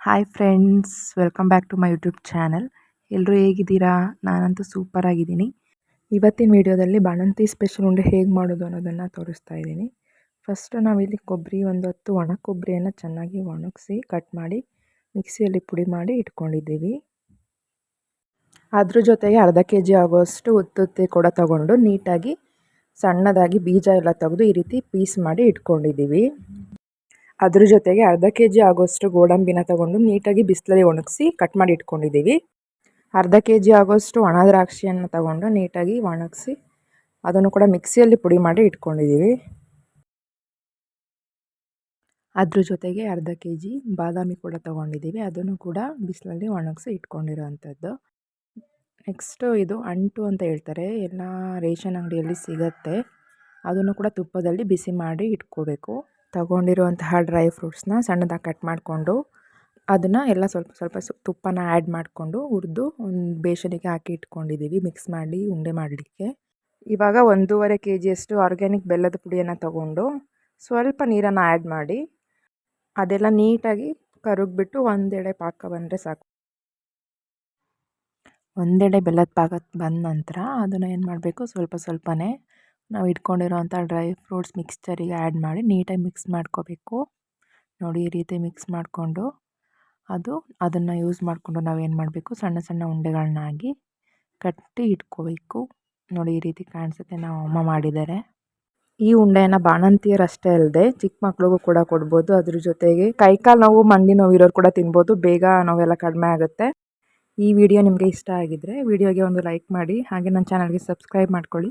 Hi friends welcome back to my YouTube channel ಎಲ್ಲರೂ ಹೇಗಿದ್ದೀರಾ? ನಾನಂತೂ ಸೂಪರ್ ಆಗಿದ್ದೀನಿ. ಇವತ್ತಿನ ವಿಡಿಯೋದಲ್ಲಿ ಬಾಣಂತಿ ಸ್ಪೆಷಲ್ ಉಂಡೆ ಹೇಗೆ ಮಾಡೋದು ಅನ್ನೋದನ್ನು ತೋರಿಸ್ತಾ ಇದ್ದೀನಿ. ಫಸ್ಟು ನಾವಿಲ್ಲಿ ಕೊಬ್ಬರಿ, ಒಂದು ಹತ್ತು ಒಣ ಕೊಬ್ಬರಿಯನ್ನು ಚೆನ್ನಾಗಿ ಒಣಗಿಸಿ ಕಟ್ ಮಾಡಿ, ಮಿಕ್ಸಿಯಲ್ಲಿ ಪುಡಿ ಮಾಡಿ ಇಟ್ಕೊಂಡಿದ್ದೀವಿ. ಅದ್ರ ಜೊತೆಗೆ ಅರ್ಧ ಕೆ ಜಿ ಆಗೋಷ್ಟು ಉತ್ತುತ್ತಿ ಕೂಡ ತಗೊಂಡು ನೀಟಾಗಿ ಸಣ್ಣದಾಗಿ ಬೀಜ ಎಲ್ಲ ತೆಗೆದು ಈ ರೀತಿ ಪೀಸ್ ಮಾಡಿ ಇಟ್ಕೊಂಡಿದ್ದೀವಿ. ಅದ್ರ ಜೊತೆಗೆ ಅರ್ಧ ಕೆ ಜಿ ಆಗೋಷ್ಟು ಗೋಡಂಬಿನ ತಗೊಂಡು ನೀಟಾಗಿ ಬಿಸಿಲಲ್ಲಿ ಒಣಗಿಸಿ ಕಟ್ ಮಾಡಿ ಇಟ್ಕೊಂಡಿದ್ದೀವಿ. ಅರ್ಧ ಕೆ ಜಿ ಆಗೋಷ್ಟು ಒಣ ದ್ರಾಕ್ಷಿಯನ್ನು ತಗೊಂಡು ನೀಟಾಗಿ ಒಣಗಿಸಿ ಅದನ್ನು ಕೂಡ ಮಿಕ್ಸಿಯಲ್ಲಿ ಪುಡಿ ಮಾಡಿ ಇಟ್ಕೊಂಡಿದ್ದೀವಿ. ಅದ್ರ ಜೊತೆಗೆ ಅರ್ಧ ಕೆ ಜಿ ಬಾದಾಮಿ ಕೂಡ ತೊಗೊಂಡಿದ್ದೀವಿ. ಅದನ್ನು ಕೂಡ ಬಿಸಿಲಲ್ಲಿ ಒಣಗಿಸಿ ಇಟ್ಕೊಂಡಿರೋವಂಥದ್ದು ನೆಕ್ಸ್ಟು ಇದು ಅಂಟು ಅಂತ ಹೇಳ್ತಾರೆ. ಎಲ್ಲ ರೇಷನ್ ಅಂಗಡಿಯಲ್ಲಿ ಸಿಗತ್ತೆ. ಅದನ್ನು ಕೂಡ ತುಪ್ಪದಲ್ಲಿ ಬಿಸಿ ಮಾಡಿ ಇಟ್ಕೋಬೇಕು. ತಗೊಂಡಿರುವಂತಹ ಡ್ರೈ ಫ್ರೂಟ್ಸ್ನ ಸಣ್ಣದಾಗಿ ಕಟ್ ಮಾಡಿಕೊಂಡು ಅದನ್ನು ಎಲ್ಲ ಸ್ವಲ್ಪ ಸ್ವಲ್ಪ ತುಪ್ಪನ ಆ್ಯಡ್ ಮಾಡಿಕೊಂಡು ಹುರಿದು ಒಂದು ಬೇಸನಿಗೆ ಹಾಕಿ ಇಟ್ಕೊಂಡಿದ್ದೀವಿ, ಮಿಕ್ಸ್ ಮಾಡಿ ಉಂಡೆ ಮಾಡಲಿಕ್ಕೆ. ಇವಾಗ ಒಂದೂವರೆ ಕೆ ಜಿಯಷ್ಟು ಆರ್ಗ್ಯಾನಿಕ್ ಬೆಲ್ಲದ ಪುಡಿಯನ್ನು ತಗೊಂಡು ಸ್ವಲ್ಪ ನೀರನ್ನು ಆ್ಯಡ್ ಮಾಡಿ ಅದೆಲ್ಲ ನೀಟಾಗಿ ಕರುಗ್ಬಿಟ್ಟು ಒಂದೆಡೆ ಪಾಕ ಬಂದರೆ ಸಾಕು. ಒಂದೆಡೆ ಬೆಲ್ಲದ ಪಾಕ ಬಂದ ನಂತರ ಅದನ್ನು ಏನು ಮಾಡಬೇಕು? ಸ್ವಲ್ಪ ಸ್ವಲ್ಪನೇ ನಾವು ಇಟ್ಕೊಂಡಿರೋವಂಥ ಡ್ರೈ ಫ್ರೂಟ್ಸ್ ಮಿಕ್ಸ್ಚರಿಗೆ ಆ್ಯಡ್ ಮಾಡಿ ನೀಟಾಗಿ ಮಿಕ್ಸ್ ಮಾಡ್ಕೋಬೇಕು. ನೋಡಿ ಈ ರೀತಿ ಮಿಕ್ಸ್ ಮಾಡಿಕೊಂಡು ಅದು ಅದನ್ನು ಯೂಸ್ ಮಾಡಿಕೊಂಡು ನಾವೇನು ಮಾಡಬೇಕು? ಸಣ್ಣ ಸಣ್ಣ ಉಂಡೆಗಳನ್ನಾಗಿ ಕಟ್ಟಿ ಇಟ್ಕೋಬೇಕು. ನೋಡಿ ಈ ರೀತಿ ಕಾಣಿಸುತ್ತೆ ನಾವು ಅಮ್ಮ ಮಾಡಿದ್ದಾರೆ ಈ ಉಂಡೆಯನ್ನು ಬಾಣಂತಿಯರು ಅಷ್ಟೇ ಅಲ್ಲದೆ ಚಿಕ್ಕ ಮಕ್ಳಿಗೂ ಕೂಡ ಕೊಡ್ಬೋದು. ಅದ್ರ ಜೊತೆಗೆ ಕೈಕಾಲು ನೋವು, ಮಂಡಿ ನೋವು ಇರೋರು ಕೂಡ ತಿನ್ಬೋದು. ಬೇಗ ನೋವೆಲ್ಲ ಕಡಿಮೆ ಆಗುತ್ತೆ. ಈ ವಿಡಿಯೋ ನಿಮಗೆ ಇಷ್ಟ ಆಗಿದ್ದರೆ ವಿಡಿಯೋಗೆ ಒಂದು ಲೈಕ್ ಮಾಡಿ ಹಾಗೆ ನನ್ನ ಚಾನಲ್ಗೆ ಸಬ್ಸ್ಕ್ರೈಬ್ ಮಾಡ್ಕೊಳ್ಳಿ.